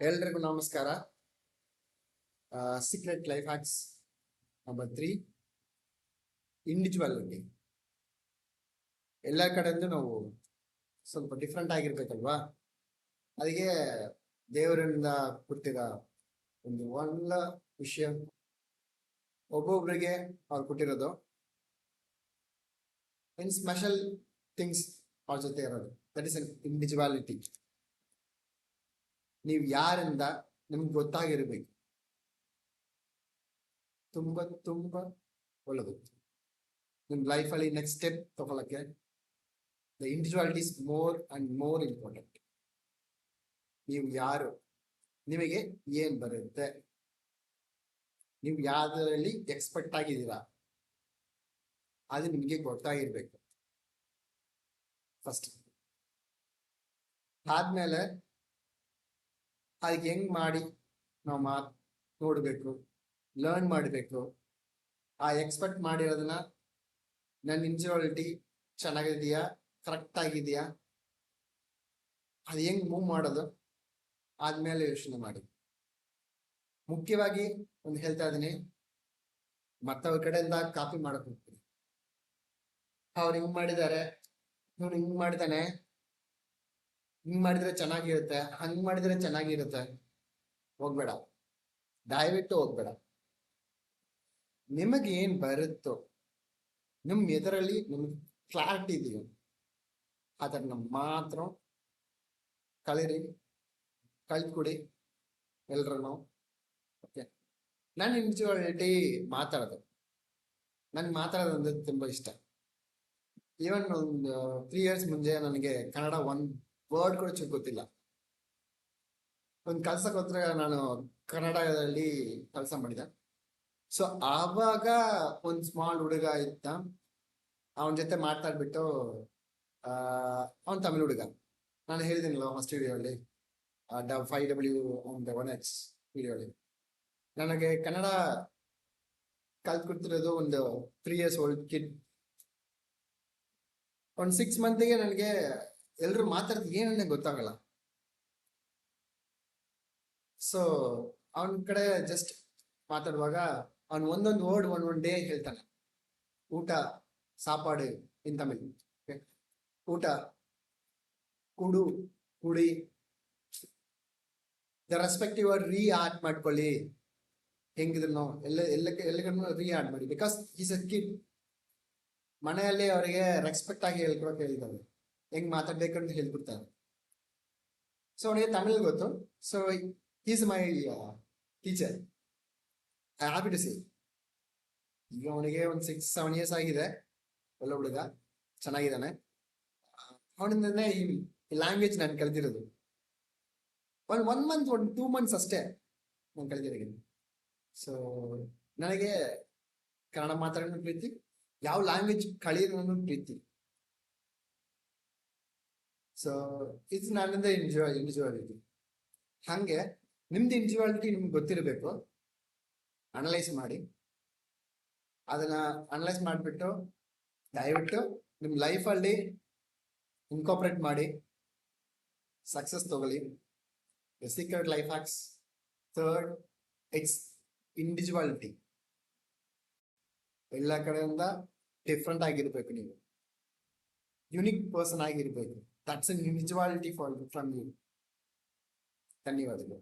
ಎಲ್ರಿಗೂ ನಮಸ್ಕಾರ. Secret life hacks number three individuality ಎಲ್ಲ ಕಡೆಯಿಂದ ನಾವು ಸ್ವಲ್ಪ ಡಿಫ್ರೆಂಟ್ ಆಗಿರ್ಬೇಕಲ್ವಾ? ಅದಕ್ಕೆ ದೇವರಿಂದ ಕೊಟ್ಟಿರೋ ಒಂದು ಒಳ್ಳೆ ವಿಷಯ. ಒಬ್ಬೊಬ್ಬರಿಗೆ ಅವ್ರು ಕೊಟ್ಟಿರೋದು. ಇನ್ ಸ್ಪೆಷಲ್ ಥಿಂಗ್ಸ್ ಅವ್ರ ಜೊತೆ ಇರೋದು. ದಟ್ ಇಸ್ ಅನ್ ಇಂಡಿವಿಜುವಾಲಿಟಿ ನೀವು ಯಾರಿಂದ ನಿಮ್ಗೆ ಗೊತ್ತಾಗಿರಬೇಕು. ತುಂಬ ತುಂಬ ಒಳ್ಳೆದು. ನಿಮ್ಮ ಲೈಫಲ್ಲಿ ನೆಕ್ಸ್ಟ್ ಸ್ಟೆಪ್ ತಗೊಳಕ್ಕೆ the individuality is more and more important ನೀವು ಯಾರು? ನಿಮಗೆ ಏನು ಬರುತ್ತೆ? ನೀವು ಯಾವ್ದರಲ್ಲಿ ಎಕ್ಸ್ಪೆಕ್ಟ್ ಆಗಿದ್ದೀರಾ? ಅದು ನಿಮಗೆ ಗೊತ್ತಾಗಿರ್ಬೇಕು. ಫಸ್ಟ್ ಆದ್ಮೇಲೆ ಅದಕ್ಕೆ ಹೆಂಗ್ ಮಾಡಿ ನಾವು ಮಾತ್ ನೋಡ್ಬೇಕು ಲರ್ನ್ ಮಾಡಬೇಕು. ಆ ಎಕ್ಸ್ಪೆಕ್ಟ್ ಮಾಡಿರೋದನ್ನ ನನ್ನ ಇಂಜಿನಿಯಾರಿಟಿ ಚೆನ್ನಾಗಿದೆಯಾ ಕರೆಕ್ಟ್ ಆಗಿದೆಯಾ, ಅದು ಹೆಂಗ್ ಮೂವ್ ಮಾಡೋದು ಆದ್ಮೇಲೆ ಯೋಚನೆ ಮಾಡಿ. ಮುಖ್ಯವಾಗಿ ಒಂದು ಹೇಳ್ತಾ ಇದ್ದೀನಿ, ಮತ್ತವ್ರ ಕಡೆಯಿಂದ ಕಾಪಿ ಮಾಡಕ್ ಹೋಗ್ತೀನಿ ಅವ್ರು ಹಿಂಗ್ ಮಾಡಿದ್ದಾರೆ, ಇವ್ನು ಹಿಂಗ್ ಮಾಡಿದಾನೆ ಹಿಂಗ್ ಮಾಡಿದ್ರೆ ಚೆನ್ನಾಗಿರುತ್ತೆ, ಹಂಗ್ ಮಾಡಿದ್ರೆ ಚೆನ್ನಾಗಿರುತ್ತೆ. ಹೋಗ್ಬೇಡ. ದಯವಿಟ್ಟು ಹೋಗ್ಬೇಡ. ನಿಮಗೆ ಏನ್ ಬರುತ್ತೋ, ನಿಮ್ ಎದರಲ್ಲಿ ನಿಮ್ಗೆ ಕ್ಲಾರಿಟಿ ಇದೆಯೋ, ಅದನ್ನ ಮಾತ್ರ ಕಳೀರಿ ಕಳ್ಕೊಡಿ ಎಲ್ರೂ ಓಕೆ ನಾನು ಇಂಡಿವಿಜುವಾಲಿಟಿ ಮಾತಾಡೋದು. ನನ್ಗೆ ಮಾತಾಡೋದು ಅಂದ್ರೆ ತುಂಬಾ ಇಷ್ಟ. ಈವನ್ ಒಂದು ತ್ರೀ ಇಯರ್ಸ್ ಮುಂಚೆ ನನಗೆ ಕನ್ನಡ ಒಂದ್ ವರ್ಡ್ ಕೂಡ ಚೂರ್ ಗೊತ್ತಿಲ್ಲ. ಒಂದು ಕೆಲ್ಸಕ್ಕೆ ಹೋದ್ರೆ ನಾನು ಕನ್ನಡದಲ್ಲಿ ಕೆಲಸ ಮಾಡಿದೆ. ಸೊ ಆವಾಗ ಒಂದು ಸ್ಮಾಲ್ ಹುಡುಗ ಇದ್ದ. ಅವನ ಜೊತೆ ಮಾತಾಡ್ಬಿಟ್ಟು ಅವನ್ ತಮಿಳ್ ಹುಡುಗ. ನಾನು ಹೇಳಿದ್ದೀನಲ್ಲ ಫಸ್ಟ್ ವಿಡಿಯೋಲಿ ಫೈವ್ ಡಬ್ಲ್ಯೂ ಒಂದು ಒನ್ ಎಕ್ಸ್ ವಿಡಿಯೋಲಿ ನನಗೆ ಕನ್ನಡ ಕಲ್ತ್ಕೊಡ್ತಿರೋದು ಒಂದು ತ್ರೀ ಇಯರ್ಸ್ ಓಲ್ಡ್ ಕಿಡ್ ಒಂದು ಸಿಕ್ಸ್ ಮಂತಿಗೆ ನನಗೆ ಎಲ್ರು ಮಾತಾಡ್ತಿದ್ ಏನನ್ನೇ ಗೊತ್ತಾಗಲ್ಲ. ಸೊ ಅವನ ಕಡೆ ಜಸ್ಟ್ ಮಾತಾಡುವಾಗ ಅವನ್ ಒಂದೊಂದು ವರ್ಡ್ ಒಂದ್ ಒನ್ ಡೇ ಹೇಳ್ತಾನೆ. ಊಟ, ಸಾಪಾಡು ಇನ್ ತಮಿಳ್? ಊಟ, ಕುಡು, ಕುಡಿ. ದ ರೆಸ್ಪೆಕ್ಟಿವ್ ರೀ ಆಡ್ ಮಾಡ್ಕೊಳ್ಳಿ. ಹೆಂಗಿದ್ರು ಎಲ್ಲ ಎಲ್ಲ ಎಲ್ಲಗನ್ನು ರೀ ಆಡ್ ಮಾಡಿ. ಬಿಕಾಸ್ ಈಸ್ ಅ ಕಿಡ್ ಮನೆಯಲ್ಲಿ ಅವರಿಗೆ ರೆಸ್ಪೆಕ್ಟ್ ಆಗಿ ಹೇಳ್ಕೊಳಕ್ ಹೇಳಿದ್ದಾರೆ ಹೆಂಗ್ ಮಾತಾಡ್ಬೇಕು ಅಂತ ಹೇಳ್ಬಿಡ್ತಾರೆ. ಸೊ ಅವನಿಗೆ ತಮಿಳ್ ಗೊತ್ತು. So is my teacher I happy to see. ಈಗ ಅವನಿಗೆ ಒಂದು ಸಿಕ್ಸ್ ಸೆವೆನ್ ಇಯರ್ಸ್ ಆಗಿದೆ. ಒಳ್ಳೆ ಹುಡುಗ. ಚೆನ್ನಾಗಿದ್ದಾನೆ. ಅವನಿಂದನೇ ಈ ಲ್ಯಾಂಗ್ವೇಜ್ ನಾನು ಕಲ್ತಿರೋದು. ಒಂದು ಒನ್ ಮಂತ್ ಒಂದು ಟೂ ಮಂತ್ಸ್ ಅಷ್ಟೇ ನಾನು ಕಲ್ತಿರೋದು. ಸೊ ನನಗೆ ಕನ್ನಡ ಮಾತಾಡೋಣ ಪ್ರೀತಿ. ಯಾವ ಲ್ಯಾಂಗ್ವೇಜ್ ಕಳಿಯೋದು ಪ್ರೀತಿ. ಸೊ ಇದು ನನ್ನದೇ ಇಂಡಿವಿಜುವಲ್ ಇಂಡಿವಿಜುವಾಲಿಟಿ ಹಾಗೆ, ನಿಮ್ದು ಇಂಡಿವಿಜುವಾಲಿಟಿ ನಿಮ್ಗೆ ಗೊತ್ತಿರಬೇಕು. ಅನಲೈಸ್ ಮಾಡಿ. ಅದನ್ನ ಅನಲೈಸ್ ಮಾಡಿಬಿಟ್ಟು, ದಯವಿಟ್ಟು ನಿಮ್ಮ ಲೈಫಲ್ಲಿ ಇನ್ಕಾಪ್ರೇಟ್ ಮಾಡಿ. ಸಕ್ಸಸ್ ತಗೊಳ್ಳಿ. Secret life hacks third it's individuality ಎಲ್ಲ ಕಡೆಯಿಂದ ಡಿಫ್ರೆಂಟ್ ಆಗಿರ್ಬೇಕು ನೀವು. ಯುನಿಕ್ ಪರ್ಸನ್ ಆಗಿರ್ಬೇಕು. that's an individuality for from you ಧನ್ಯವಾದಗಳು